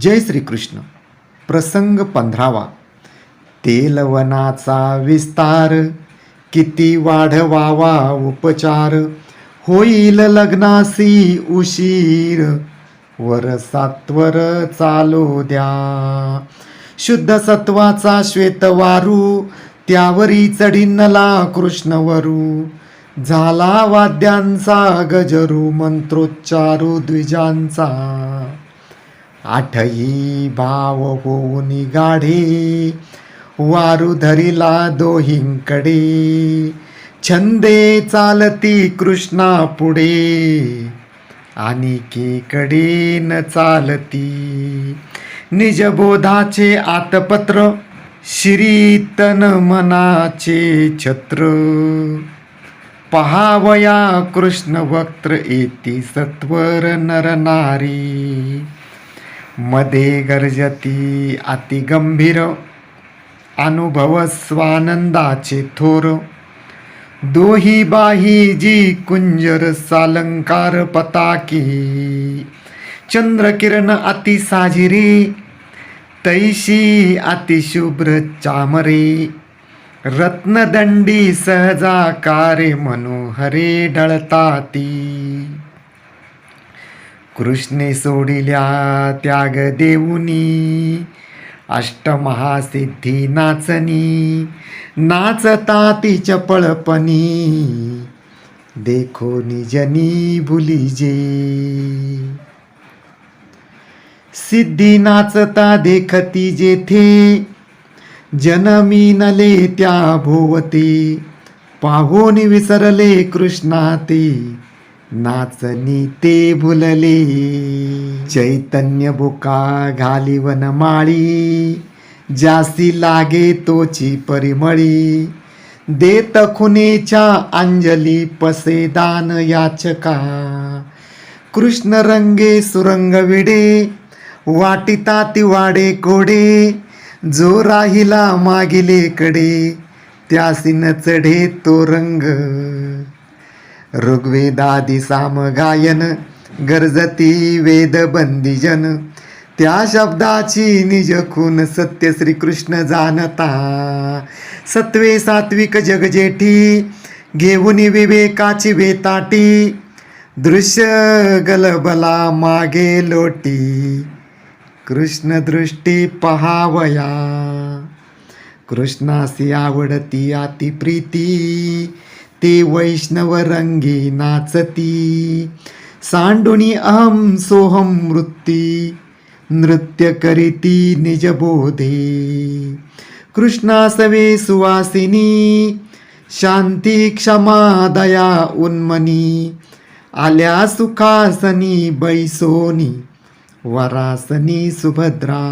जय श्रीकृष्ण. प्रसंग पंधरावा. तेलवनाचा विस्तार किती वाढवावा उपचार होईल लग्नासी उशीर वर सात्वर चालू द्या. शुद्ध सत्वाचा श्वेतवारू त्यावरी चढिन्नला कृष्णवरू झाला वाद्यांचा गजरू मंत्रोच्चारू द्विजांचा. आठही भाव होऊन गाढे वारू धरिला दोहींकडे. छंदे चालती कृष्णा पुढे आणि केकडे न चालती. निजबोधाचे आतपत्र श्रीतन मनाचे छत्र. पहावया कृष्ण वक्त्र येती सत्वर नर नारी. मध्ये गर्जती अतिगंभीर अनुभव स्वानंदाचे थोर. दोही बाही जी कुंजर सालंकार पताकी. चंद्रकिरण अति साजिरी तैशी अतिशुभ्र चामरे. रत्नदंडी सहजाकारे मनोहरे डळताती कृष्णे सोडिल्या त्याग देऊनी. अष्टमहासिद्धी नाचनी नाचता ती चपळपणी देखो निजनी भुलीजे सिद्धी नाचता देखती जेथे जनमी नले त्या भोवते. पाहून विसरले कृष्णा ते नाचनी ते भुलले चैतन्य बुका घाली वनमाळी जास्ती लागे तोची परिमळी. देत खुनेच्या अंजली पसे दान याचका. कृष्ण रंगे सुरंग विडे वाटिता तिवाडे कोडे जो राहिला मागिले कडे त्यासीन चढे तो रंग. ऋग्वेदादी साम गायन गरजती वेद बंदिजन त्या शब्दाची निज खून सत्य श्रीकृष्ण जाणता. सत्वे सात्विक जगजेठी घेऊन विवेकाची वेताटी दृश्य गलबला मागे लोटी. कृष्ण दृष्टी पहावया. कृष्णासी आवडती अति प्रीती ते वैष्णव रंगी नाचती. सांडुनी अहम सोहम वृत्ती नृत्य करीती निजबोधे कृष्णासवे सुवासिनी शांती क्षमा दया उन्मनी आल्या सुखासनी बैसोनी वरासनी सुभद्रा.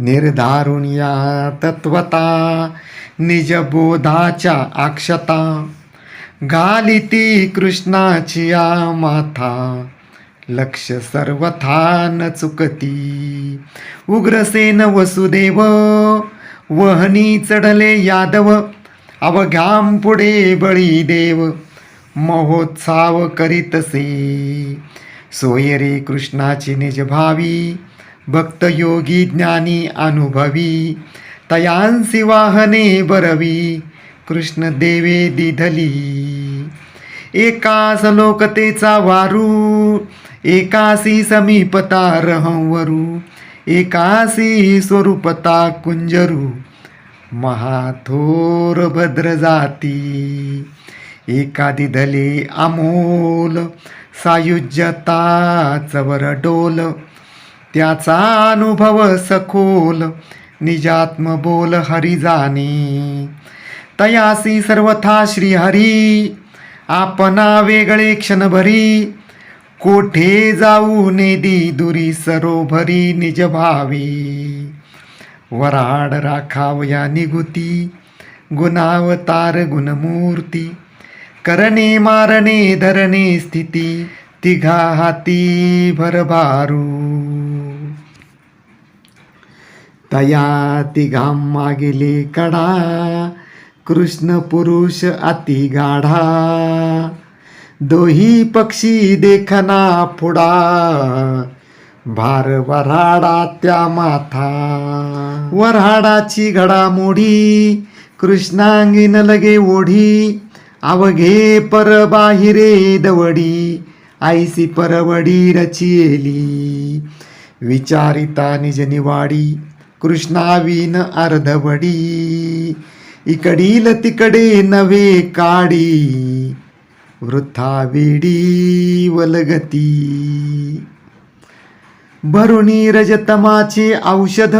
निर्धारुण या तत्वता निजबोधाच्या अक्षता घालिती कृष्णाची या माथा लक्ष सर्वथा न चुकती उग्रसेन वसुदेव वहनी चढले यादव अवघ्याम पुढे बळी देव महोत्साव करीतसे सोयरे कृष्णाची निज भक्तयोगी ज्ञानी अनुभवी तयांसी वाहने बरवी कृष्ण देवे दिधली. एकास लोकतेचा वारू एकासी समीपता रहंवरू एकासी स्वरूपता कुंजरू. महाथोर भद्र जाती एकादी धले अमोल सायुज्यता चवर डोल. त्याचा अनुभव सखोल निजात्म बोल हरी जाणे तयासी सर्वथा श्रीहरी आपणा वेगळे क्षणभरी. कोठे जाऊ नेदी दुरी सरोभरी निज भावी. वराड राखावया निगुती गुणावतार गुणमूर्ती. करणे मारणे धरणे स्थिती तिघा हाती भरभारू. तया तिघां मागिली कडा कृष्ण पुरुष अति गाढा. दोही पक्षी देखना फुडा भार वऱ्हाडा त्या माथा. वऱ्हाडाची घडामोडी कृष्णांगीन लगे ओढी अवघे पर बाहिरे दवडी आईसी परवडी रचिएली विचारिता निज निवाडी कृष्णावीन अर्धवडी इकडील तिकडे नवे काडी वृथा वेडी वलगती भरुणी रजतमाचे औषध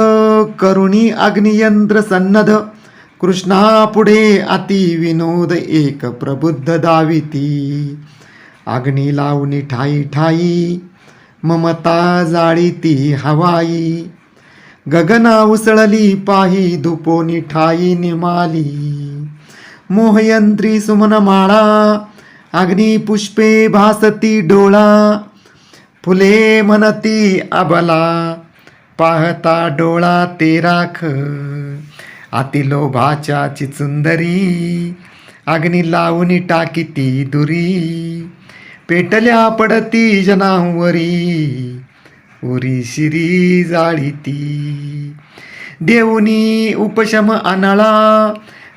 करुणी अग्नियंत्र सन्नध कृष्णा पुढे अति विनोद एक प्रबुद्ध दाविती अग्नी लावणी ठाई ठाई ममता जाळीती हवाई गगना उसळली पाही धुपोनी ठाई निमाली मोहयंत्री सुमनमाळा अग्नी पुष्पे भासती डोळा फुले म्हणती अबला पाहता डोळा ते राख अतिलोभाच्या चिचुंदरी अग्नी लावून टाकीती दुरी पेटल्या पडती जनावरी उरी शिरी जाळीती देऊनी उपशम अनळा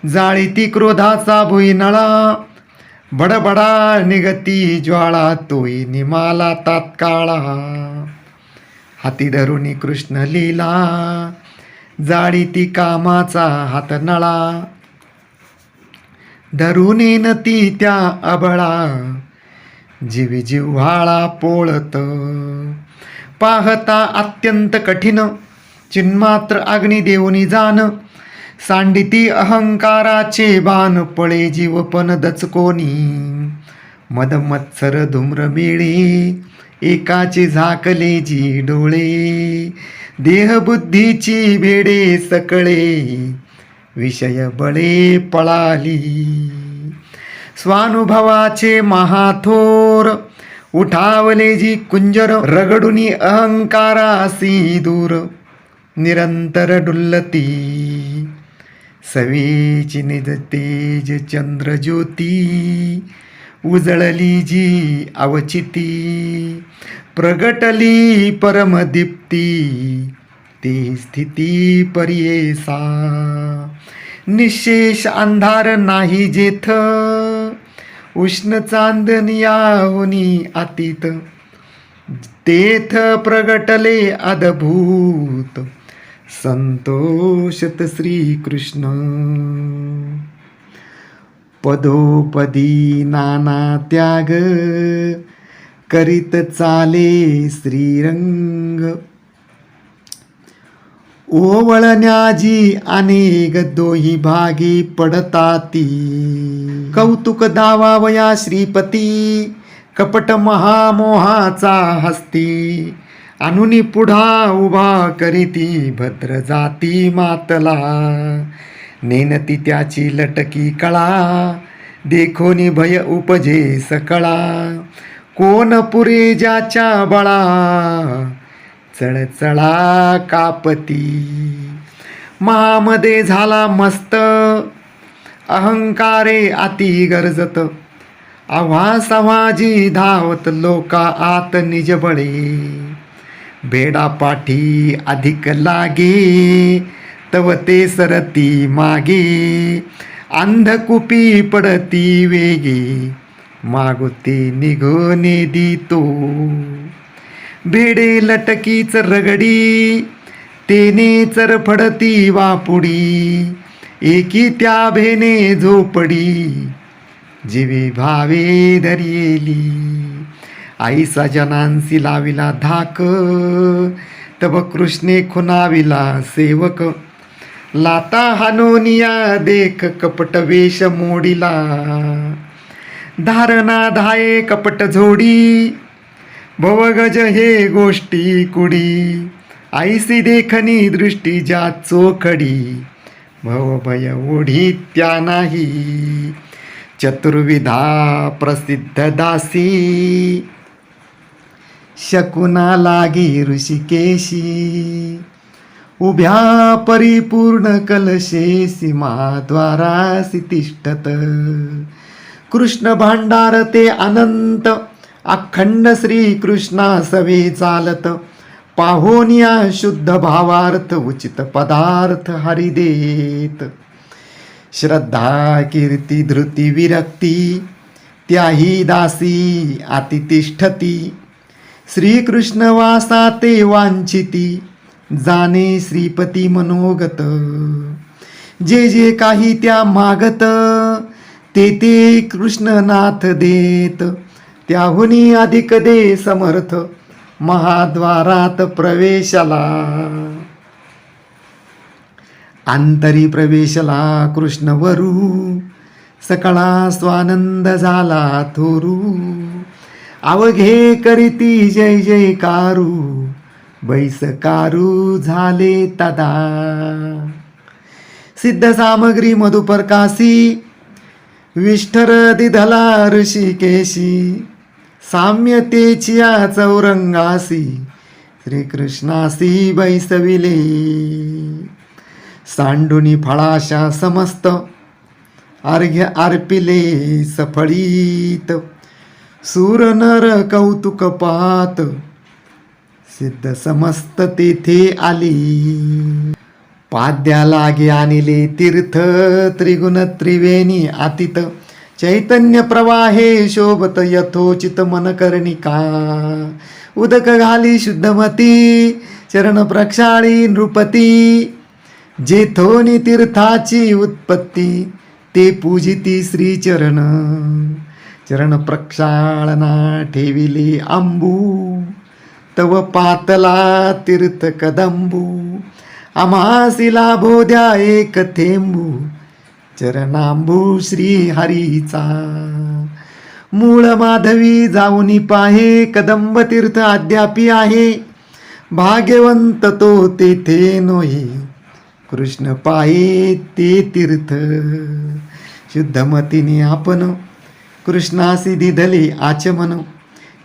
जाळीती क्रोधाचा भुईनळा. बडबडा निगती ज्वाळा तोई निमाला तात्काळा. हाती धरुणी कृष्ण लीला जाळीती कामाचा हात नळा. धरून ती त्या अबळा जीवी जिव्हाळा पोळत. पाहता अत्यंत कठीण. चिन्मात्र अग्निदेवनी जाण. सांडिती अहंकाराचे बाण पळे जीवपण दचकोनी. मदमत्सर धूम्र मेळे एकाचे झाकले जी डोळे. देहबुद्धीची भेडे सकळे विषय बळे पळाली. स्वानुभवाचे महाथोर उठावले जी कुंजर रगडुनी अहंकारासी दूर. निरंतर डुल्लती सवेची निज तेज चंद्र ज्योती. उजळली जी अवचिती प्रगटली परमदीप्ती ती स्थिती परियेसा. निशेष अंधार नाही जेथ. उष्ण चांदनियावनी अतीत. तेथ प्रगटले अद्भूत. संतोषत श्रीकृष्ण. पदोपदी नाना त्याग करीत चाले श्रीरंग. ओवळण्याजी अनेक दोही भागी पडताती कौतुक दावावया श्रीपती कपट महामोहाचा हस्ती अनुनी पुढा उभा करीती भद्र जाती मातला नेनती त्याची लटकी कळा देखोनी भय उपजे सकळा कोण पुरे ज्याच्या बळा चळचळा कापती. महामध्ये झाला मस्त. अहंकारे अति गरजत. आव्हा समाजी धावत लोका आत निजबळे बेडा पाठी अधिक लागे. तव ते सरती मागे. अंधकुपी पडती वेगे. मागुते निघोने दितो भेडे लटकीच रगडी तेने चरफडती वापुडी एकी त्या भेने झोपडी. जीवी भावे धरियेली आई सजनांसी लाविला धाक तब कृष्णे खुनाविला सेवक. लाता हानोनिया देख कपट वेश मोडिला धारणा धाये कपट झोडी भवगज हे गोष्टी कुडी. आईसी देखनी दृष्टी ज्या चोखडी. भवभय ओढी त्या नाही. चतुर्विधा प्रसिद्ध दासी. शकुना लागी ऋषिकेशी. उभ्या परिपूर्ण कलशे सीमाद्वारा तिष्ठत कृष्ण भांडार ते अनंत अखंड श्री कृष्णा सवे चालत पाहोनिया शुद्ध भावार्थ उचित पदार्थ हरिदेत. श्रद्धा कीर्ती धृती विरक्ती त्याही दासी अतितिष्ठती. श्रीकृष्ण वासा ते वांछिती जाणे श्रीपती मनोगत. जे जे काही त्या मागत ते ते कृष्णनाथ देत. त्याहुनी अधिक दे समर्थ महाद्वारात प्रवेशला. आंतरी प्रवेशला कृष्णवरू. सकळा स्वानंद झाला थोरू. अवघे करीती जय जय कारू. बैस कारू झाले तदा. सिद्ध सामग्री मधुपरकासी विष्ठर दिधला ऋषिकेशी. साम्यतेचिया चौरंगासी श्रीकृष्णासी बैसविले. सांडुनी फळाशा समस्त अर्घ्य अर्पिले सफळीत. सूर नर कौतुक पात सिद्ध समस्त तेथे आली. पाद्या लागे आणले तीर्थ त्रिगुण त्रिवेणी आतित. चैतन्य प्रवाहे शोभत यथोचित मन कर्णिका उदक घाली शुद्धमती चरण प्रक्षाळी नृपती। जेथोनी तीर्थाची उत्पत्ती ते पूजिती श्रीचरण। चरण प्रक्षाळना ठेविली आंबू। तव पातला तीर्थ कदंबू। आम्हासी लाभो द्या एक थेंबू। चरणांबू श्री हरीचा मूळ माधवी जाऊनी पाहे कदंब तीर्थ अद्यापी आहे. भाग्यवंत तो तेथे नोहे. कृष्ण पाये ते तीर्थ. शुद्धमतीने आपण कृष्णासी दिधले आचमन.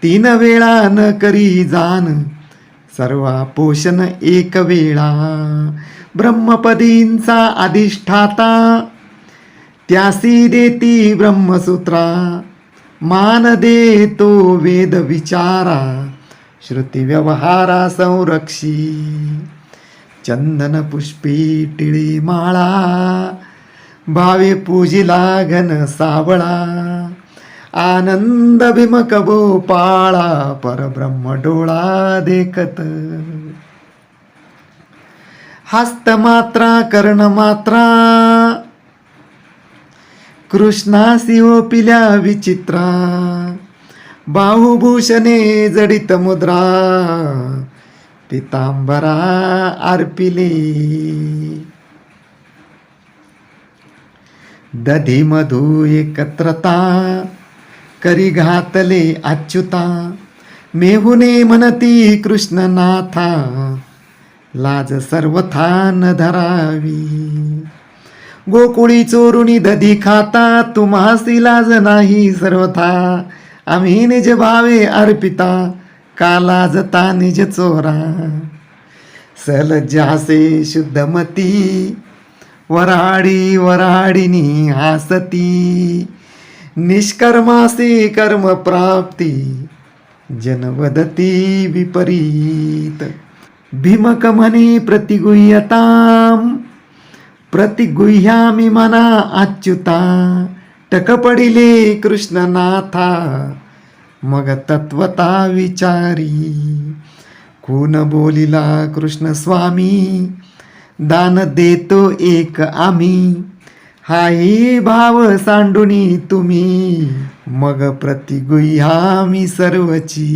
तीन वेळा न करी जान. सर्वा पोषण एक वेळा. ब्रह्मपदींचा अधिष्ठाता. त्यासी देती ब्रह्मसूत्रा मान देतो वेद विचारा श्रुती व्यवहारा संरक्षी चंदन पुष्पी टिळी माळा भावे पूजिला घन सावळा आनंद भीमक पाळा परब्रह्म डोळा देखत. हस्त मात्रा कर्ण मात्रा कृष्णासी पिल्या विचित्रा बाहुभूषणे जडित मुद्रा पितांबरा अर्पिले। दधी मधु एकत्रता करी घातले अच्युता मेहुने म्हणती कृष्णनाथा लाज सर्वथा न धरावी। गोकुळी चोरुणी दधी खाता तुम्हास लाज नाही सर्वथा. आम्ही निज भावे अर्पिता का लाजता निज चोरा. सलज्जासे शुद्धमती वराडी वराडिनी हासती. निष्कर्मासे कर्म प्राप्ती जनवदती विपरीत. भीमक म्हणे प्रतिगुह्यताम प्रतिगुह्यामी मना अच्युता टकपडिले कृष्णनाथा मग तत्वता विचारी कोण बोलिला कृष्ण स्वामी दान देतो एक आम्ही हाही भाव सांडुनी तुम्ही मग प्रतिगुह्यामी सर्वची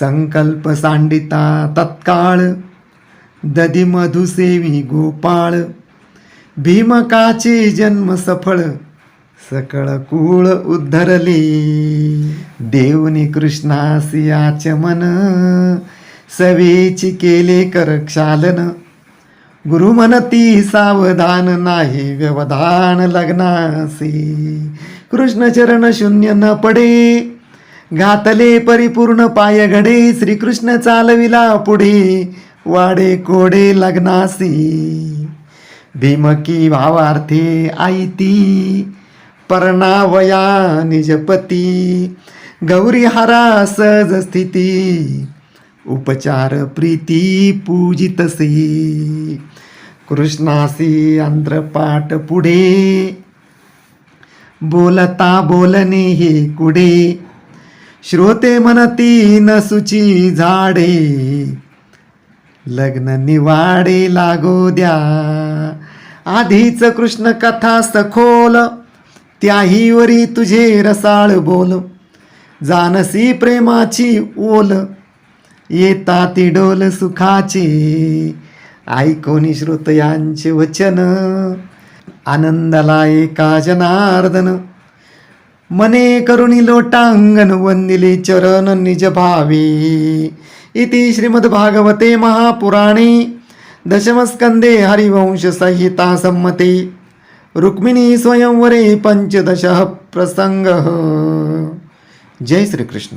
संकल्प सांडिता तत्काळ दधी मधुसेवी गोपाळ भीमकाचे जन्म सफळ सकळ कुळ उद्धरले. देवनी कृष्णासी आचमन सवेची केले करक्षालन गुरु म्हणती सावधान नाही व्यवधान लग्नासी. कृष्ण चरण शून्य न पडे घातले परिपूर्ण पायघडे श्रीकृष्ण चालविला पुढे वाडे कोडे लग्नासी. भीमकी भावार्थे आईती परणावया निजपती. गौरी हारा सहज स्थिती. उपचार प्रीती पूजितसी कृष्णासी अंध्रपाठ पुढे. बोलता बोलणे हे कुडे. श्रोते मनती न सुची झाडे. लग्न निवाडे लागो द्या. आधीच कृष्ण कथा सखोल त्याहीवरी तुझे रसाळ बोल. जानसी प्रेमाची ओल येता ती डोल सुखाचे. ऐकोनी श्रोतयांचे वचन आनंदाला एका जनार्दन. मने करुणी लोटांगण वंदिले चरण निज भावे. इति श्रीमद्भागवते महापुराणे दशमस्कन्दे हरिवंशसहिता सम्मति। रुक्मिणीस्वयंवरे रुक्मिणी स्वयंवरे पंचदश जय श्रीकृष्ण।